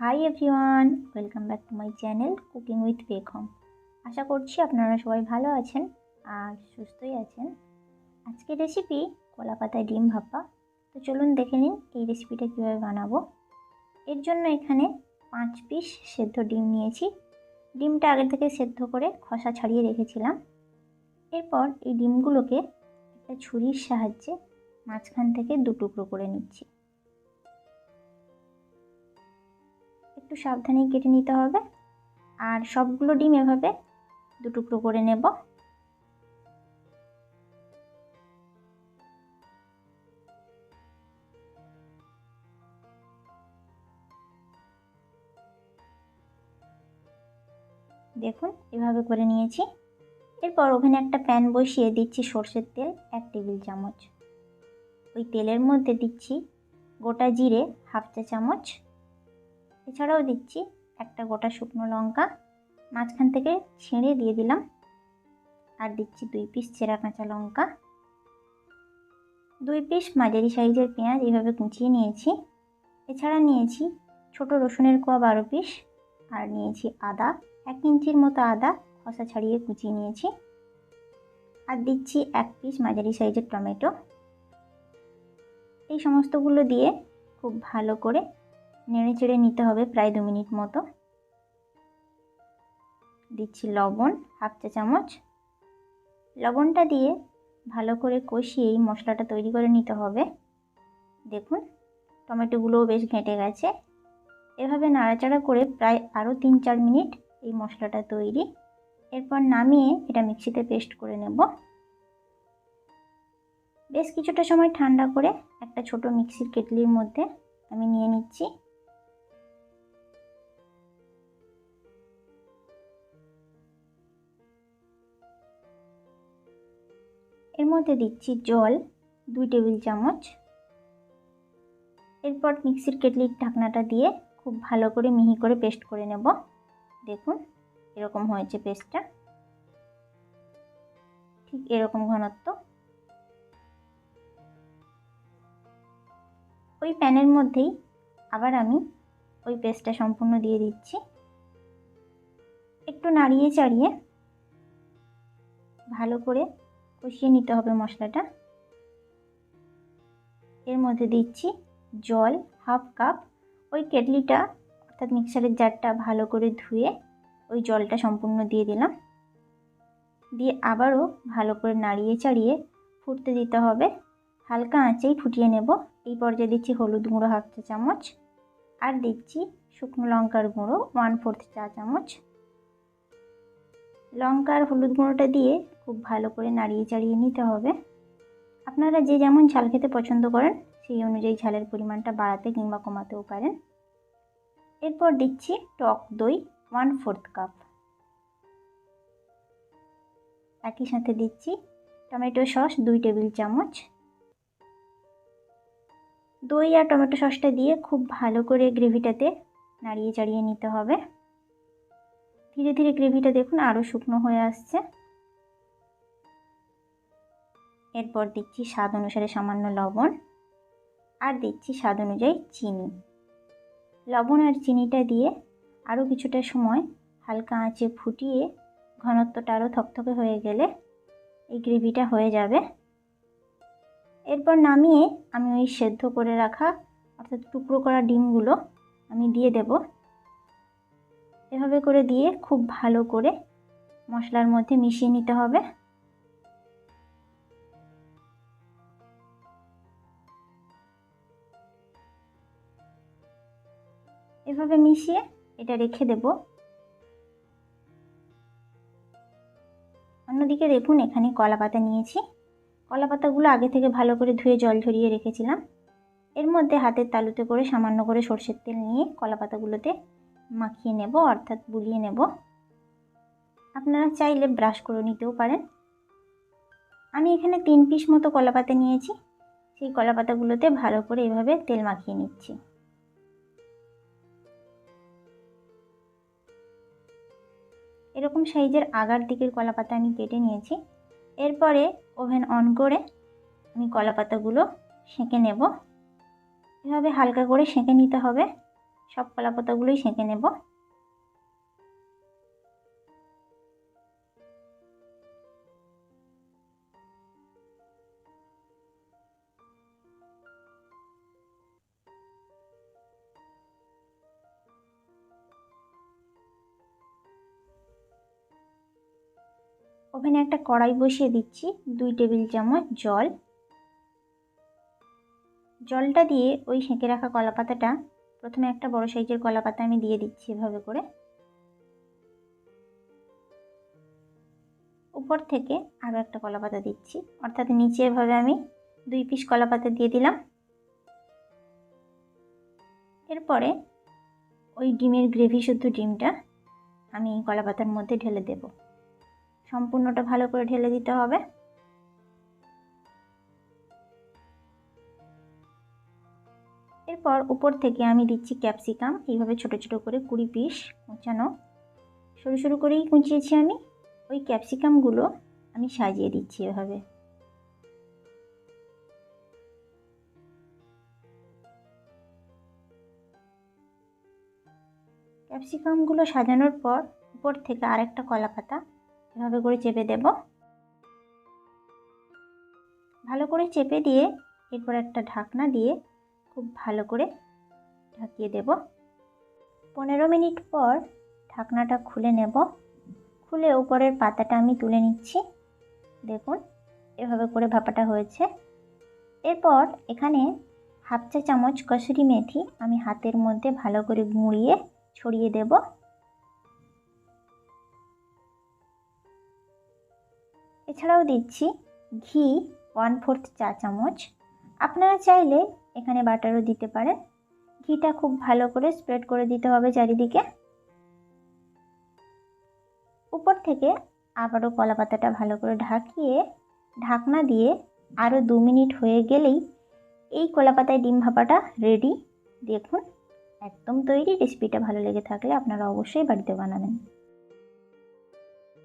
Hi everyone welcome back to my channel cooking with Begum আশা করছি আপনারা সবাই ভালো আছেন আর সুস্থই আছেন। আজকের রেসিপি কলা পাতায় ডিম ভাপা। তো চলুন দেখে নিন এই রেসিপিটা কীভাবে বানাবো। এর জন্য এখানে পাঁচ পিস সেদ্ধ ডিম নিয়েছি। ডিমটা আগে থেকে সেদ্ধ করে খসা ছাড়িয়ে রেখেছিলাম। এরপর এই ডিমগুলোকে একটা ছুরির সাহায্যে মাঝখান থেকে দু টুকরো করে নিচ্ছি। একটু সাবধানেই কেটে নিতে হবে। আর সবগুলো ডিম এভাবে দু টুকরো করে নেব। দেখুন, এভাবে করে নিয়েছি। এরপর ওখানে একটা প্যান বসিয়ে দিচ্ছি সর্ষের তেল এক টেবিল চামচ। ওই তেলের মধ্যে দিচ্ছি গোটা জিরে হাফ চা চামচ। এছাড়াও দিচ্ছি একটা গোটা শুকনো লঙ্কা মাঝখান থেকে ছেঁড়ে দিয়ে দিলাম। আর দিচ্ছি দুই পিস চেরা কাঁচা লঙ্কা। দুই পিস মাঝারি সাইজের পেঁয়াজ এইভাবে কুচিয়ে নিয়েছি। এছাড়া নিয়েছি ছোট রসুনের কোয়া বারো পিস আর নিয়েছি আদা, এক ইঞ্চির মতো আদা খসা ছাড়িয়ে কুচিয়ে নিয়েছি। আর দিচ্ছি এক পিস মাঝারি সাইজের টমেটো। এই সমস্তগুলো দিয়ে খুব ভালো করে নেড়ে চেড়ে নিতে হবে প্রায় দু মিনিট মতো। দিচ্ছি লবণ, হাফ চা চামচ। লবণটা দিয়ে ভালো করে কষিয়ে এই মশলাটা তৈরি করে নিতে হবে। দেখুন, টমেটোগুলোও বেশ ঘেঁটে গেছে। এভাবে নাড়াচাড়া করে প্রায় আরও তিন চার মিনিট এই মশলাটা তৈরি। এরপর নামিয়ে এটা মিক্সিতে পেস্ট করে নেব। বেশ কিছুটা সময় ঠান্ডা করে একটা ছোট মিক্সির কেটলির মধ্যে আমি নিয়ে নিচ্ছি। এর মধ্যে দিচ্ছি জল, দুই টেবিল চামচ। এরপর মিক্সির কেটলির ঢাকনাটা দিয়ে খুব ভালো করে মিহি করে পেস্ট করে নেব। দেখুন, এরকম হয়েছে পেস্টটা। ঠিক এরকম ঘনত্ব। ওই প্যানের মধ্যেই আবার আমি ওই পেস্টটা সম্পূর্ণ দিয়ে দিচ্ছি। একটু নাড়িয়ে চাড়িয়ে ভালো করে কষিয়ে নিতে হবে মশলাটা। এর মধ্যে দিচ্ছি জল, হাফ কাপ। ওই কেটলিটা, অর্থাৎ মিক্সারের জারটা ভালো করে ধুয়ে ওই জলটা সম্পূর্ণ দিয়ে দিলাম। দিয়ে আবারও ভালো করে নাড়িয়ে চাড়িয়ে ফুটতে দিতে হবে। হালকা আঁচেই ফুটিয়ে নেব। এই পর্যায়ে দিচ্ছি হলুদ গুঁড়ো হাফ চা চামচ। আর দিচ্ছি শুকনো লঙ্কার গুঁড়ো ওয়ান ফোর্থ চা চামচ। লঙ্কা আর হলুদ গুঁড়োটা দিয়ে খুব ভালো করে নাড়িয়ে চাড়িয়ে নিতে হবে। আপনারা যে যেমন ঝাল খেতে পছন্দ করেন, সেই অনুযায়ী ঝালের পরিমাণটা বাড়াতে কিংবা কমাতেও পারেন। এরপর দিচ্ছি টক দই ওয়ান ফোর্থ কাপ। একই সাথে দিচ্ছি টমেটো সস দুই টেবিল চামচ। দই আর টমেটো সসটা দিয়ে খুব ভালো করে গ্রেভিটাতে নাড়িয়ে চাড়িয়ে নিতে হবে। ধীরে ধীরে গ্রেভিটা দেখুন আরও শুকনো হয়ে আসছে। এরপর দিচ্ছি স্বাদ অনুসারে সামান্য লবণ আর দিচ্ছি স্বাদ অনুযায়ী চিনি। লবণ আর চিনিটা দিয়ে আরও কিছুটা সময় হালকা আঁচে ফুটিয়ে ঘনত্বটা আরও থকথকে হয়ে গেলে এই গ্রেভিটা হয়ে যাবে। এরপর নামিয়ে আমি ওই সেদ্ধ করে রাখা অর্থাৎ টুকরো করা ডিমগুলো আমি দিয়ে দেব। এভাবে করে দিয়ে খুব ভালো করে মশলার মধ্যে মিশিয়ে নিতে হবে। এভাবে মিশিয়ে এটা রেখে দেব। অন্যদিকে দেখুন, এখানে কলা পাতা নিয়েছি। কলা পাতাগুলো আগে থেকে ভালো করে ধুয়ে জল ঝরিয়ে রেখেছিলাম। এর মধ্যে হাতের তালুতে করে সামান্য করে সর্ষের তেল নিয়ে কলা পাতাগুলোতে মাখিয়ে নেব, অর্থাৎ বুলিয়ে নেব। আপনারা চাইলে ব্রাশ করে নিতেও পারেন। আমি এখানে তিন পিস মতো কলা পাতা নিয়েছি। সেই কলা পাতাগুলোতে ভালো করে এভাবে তেল মাখিয়ে নিচ্ছি। এরকম সাইজের আগার দিকের কলা পাতা আমি কেটে নিয়েছি। এরপরে ওভেন অন করে আমি কলা পাতাগুলো সেঁকে নেব। এভাবে হালকা করে সেঁকে নিতে হবে। সব কলা পাতাগুলোই সেঁকে নেব। ওভেনে একটা কড়াই বসিয়ে দিচ্ছি, দুই টেবিল চামচ জল। জলটা দিয়ে ওই সেঁকে রাখা কলা পাতাটা প্রথমে একটা বড় সাইজের কলা পাতা আমি দিয়ে দিচ্ছি এভাবে করে। উপর থেকে আরও একটা কলা পাতা দিচ্ছি। অর্থাৎ নিচে এভাবে আমি দুই পিস কলা পাতা দিয়ে দিলাম। এরপরে ওই ডিমের গ্রেভি শুদ্ধ ডিমটা আমি কলা পাতার মধ্যে ঢেলে দেব। সম্পূর্ণটা ভালো করে ঢেলে দিতে হবে। এরপর উপর থেকে আমি দিচ্ছি ক্যাপসিকাম। এইভাবে ছোট ছোট করে কুড়ি পিস কুচানো সরু সরু করেই কুচিয়েছি আমি। ওই ক্যাপসিকামগুলো আমি সাজিয়ে দিচ্ছি এভাবে। ক্যাপসিকামগুলো সাজানোর পর উপর থেকে আরেকটা কলা পাতা এভাবে করে চেপে দেব। ভালো করে চেপে দিয়ে এরপর একটা ঢাকনা দিয়ে খুব ভালো করে ঢাকিয়ে দেব। পনেরো মিনিট পর ঢাকনাটা খুলে নেব। খুলে উপরের পাতাটা আমি তুলে নিচ্ছি। দেখুন, এভাবে করে ভাপাটা হয়েছে। এরপর এখানে হাফ চা চামচ কসুরি মেথি আমি হাতের মধ্যে ভালো করে গুঁড়িয়ে ছড়িয়ে দেব। এছাড়াও দিচ্ছি ঘি ওয়ান ফোর্থ চা চামচ। আপনারা চাইলে এখানে বাটারও দিতে পারেন ঘিটা খুব ভালো করে স্প্রেড করে দিতে হবে চারিদিকে। উপর থেকে আবারও কলা পাতাটা ভালো করে ঢাকিয়ে, ঢাকনা দিয়ে আরও দু মিনিট হয়ে গেলেই এই কলা পাতায় ডিম ভাপাটা রেডি দেখুন, একদম তৈরি রেসিপিটা ভালো লেগে থাকলে আপনারা অবশ্যই বাড়িতে বানাবেন।